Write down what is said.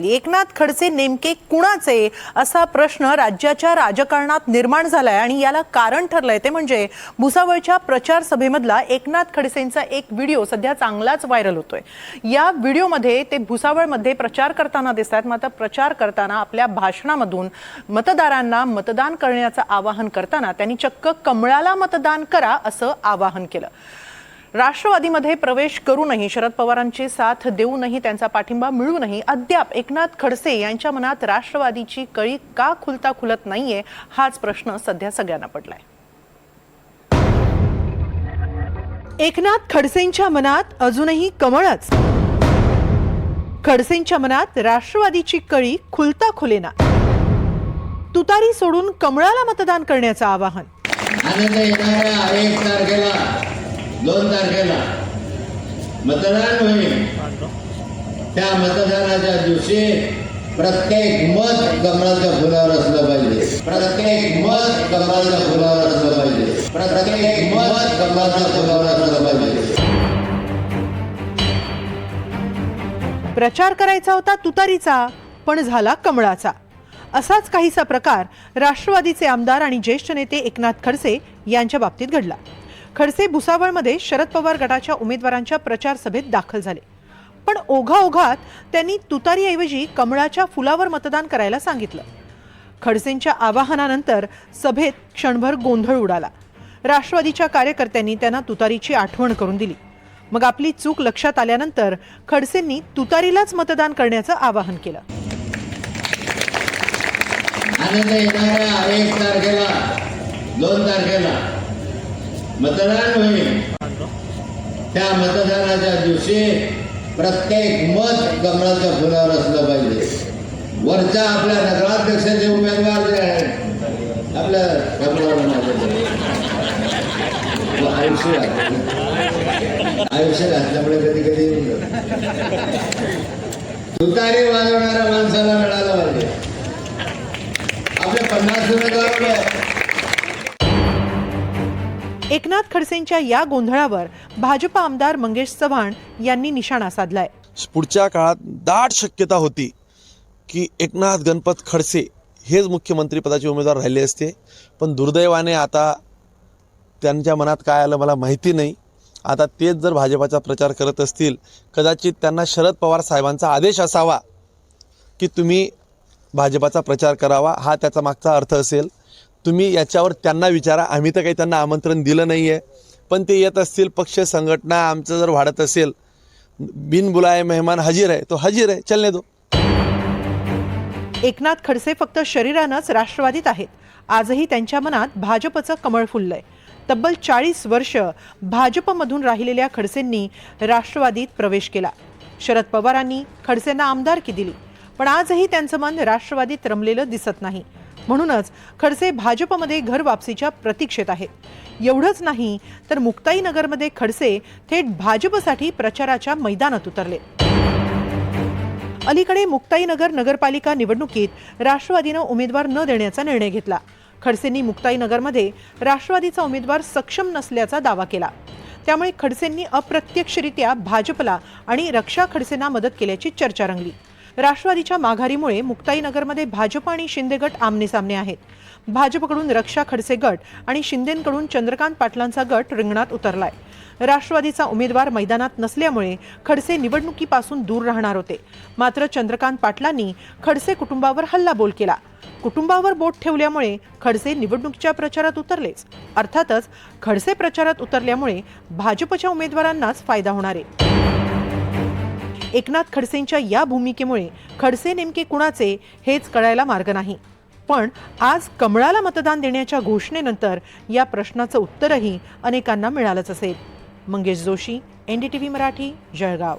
एकनाथ खडसे नेमके कुणाचे? असा प्रश्न राज्याच्या राजकारणात निर्माण झालाय आणि याला कारण ठरलंय. ते म्हणजे भुसावळच्या प्रचार सभेमधला एकनाथ खडसेंचा एक व्हिडिओ सध्या चांगलाच व्हायरल होतोय. या व्हिडिओमध्ये ते भुसावळमध्ये प्रचार करताना दिसत आहेत मात्र प्रचार करताना आपल्या भाषणामधून मतदारांना मतदान करण्याचं आवाहन करताना त्यांनी चक्क कमळाला मतदान करा असं आवाहन केलं. राष्ट्रवादीमध्ये प्रवेश करूनही शरद पवारांची साथ देऊनही त्यांचा पाठिंबा मिळूनही अद्याप एकनाथ खडसे यांच्या मनात राष्ट्रवादीची कळी का खुलता खुलत नाहीये हाच प्रश्न सध्या सगळ्यांना पडलाय. एकनाथ खडसेंच्या मनात अजूनही कमळच. खडसेंच्या मनात राष्ट्रवादीची कळी खुलता खुलेना. तुतारी सोडून कमळाला मतदान करण्याचं आवाहन. दोन तारखेला मतदान होईल. त्या मतदानाच्या दिवशी प्रत्येक मत कमळाच्या फुलावर असलं पाहिजे. प्रत्येक मत कमळाच्या फुलावर असलं पाहिजे. प्रत्येक मत कमळाच्या फुलावर असलं पाहिजे. प्रचार करायचा होता तुतारीचा पण झाला कमळाचा. असाच काहीसा प्रकार राष्ट्रवादीचे आमदार आणि ज्येष्ठ नेते एकनाथ खडसे यांच्या बाबतीत घडला. खडसे भुसावळमध्ये शरद पवार गटाच्या उमेदवारांच्या प्रचार सभेत दाखल झाले. पण ओघाओघात त्यांनी तुतारीऐवजी कमळाच्या फुलावर मतदान करायला सांगितलं. खडसेंच्या आवाहनानंतर सभेत क्षणभर गोंधळ उडाला. राष्ट्रवादीच्या कार्यकर्त्यांनी त्यांना तुतारीची आठवण करून दिली. मग आपली चूक लक्षात आल्यानंतर खडसेंनी तुतारीलाच मतदान करण्याचं आवाहन केलं. आनंद येणाऱ्या एक तारखेला दोन तारखेला. मतदान होईल. त्या मतदानाच्या दिवशी प्रत्येक मत कमळाच्या फुलावर असलं पाहिजे. वरच्या आपल्या नगराध्यक्षाचे उमेदवार जे आहेत आपल्या कमळावर आयुष्य आयुष्य घातल्यामुळे कधी कधी तुतारी वाजवणाऱ्या माणसाला मिळालं पाहिजे. आपले पन्नास उमेदवार एकनाथ खडसेंच्या या गोंधळावर भाजप आमदार मंगेश चव्हाण यांनी निशाणा साधलाय. पुढच्या काळात दाट शक्यता होती की एकनाथ गणपत खडसे हेच मुख्यमंत्रीपदाचे उमेदवार राहिले असते. पण दुर्दैवाने आता त्यांच्या मनात काय आलं मला माहिती नाही. आता तेच जर भाजपाचा प्रचार करत असतील कदाचित त्यांना शरद पवार साहेबांचा आदेश असावा की तुम्ही भाजपाचा प्रचार करावा हा त्याचा मागचा अर्थ असेल. तुम्ही याच्यावर त्यांना विचारा. आम्ही तर काही त्यांना आमंत्रण दिलं नाही आहे पण ते येत असतील पक्ष संघटना आमचं जर वाढत असेल बिनबुलाय मेहमान हजीर आहे तो हजीर आहे. चलने दो एकनाथ खडसे फक्त शरीरानंच राष्ट्रवादीत आहेत. आजही त्यांच्या मनात भाजपचं कमळ फुललंय. तब्बल चाळीस वर्ष भाजपमधून राहिलेल्या खडसेंनी राष्ट्रवादीत प्रवेश केला. शरद पवारांनी खडसेंना आमदारकी दिली. पण आजही त्यांचं मन राष्ट्रवादीत रमलेलं दिसत नाही. म्हणूनच खडसे भाजपमध्ये घर वापसीच्या प्रतीक्षेत आहेत. एवढंच नाही तर मुक्ताईनगरमध्ये खडसे थेट भाजपसाठी प्रचाराच्या मैदानात उतरले. अलीकडे मुक्ताईनगर नगरपालिका निवडणुकीत राष्ट्रवादीनं उमेदवार न देण्याचा निर्णय घेतला. खडसेंनी मुक्ताईनगरमध्ये राष्ट्रवादीचा उमेदवार सक्षम नसल्याचा दावा केला. त्यामुळे खडसेंनी अप्रत्यक्षरित्या भाजपला आणि रक्षा खडसेंना मदत केल्याची चर्चा रंगली. राष्ट्रवादीच्या माघारीमुळे मुक्ताईनगरमध्ये भाजप आणि शिंदे गट आमनेसामने आहेत. भाजपकडून रक्षा खडसे गट आणि शिंदेकडून चंद्रकांत पाटलांचा गट रिंगणात उतरलाय. राष्ट्रवादीचा उमेदवार मैदानात नसल्यामुळे खडसे निवडणुकीपासून दूर राहणार होते. मात्र चंद्रकांत पाटलांनी खडसे कुटुंबावर हल्लाबोल केला. कुटुंबावर बोट ठेवल्यामुळे खडसे निवडणुकीच्या प्रचारात उतरलेच. अर्थातच खडसे प्रचारात उतरल्यामुळे भाजपच्या उमेदवारांनाच फायदा होणार आहे. एकनाथ खडसेंच्या या भूमिकेमुळे खडसे नेमके कुणाचे हेच कळायला मार्ग नाही. पण आज कमळाला मतदान देण्याच्या घोषणेनंतर या प्रश्नाचं उत्तरही अनेकांना मिळालंच असेल. Mangesh Joshi N D T V Marathi Jalgaon.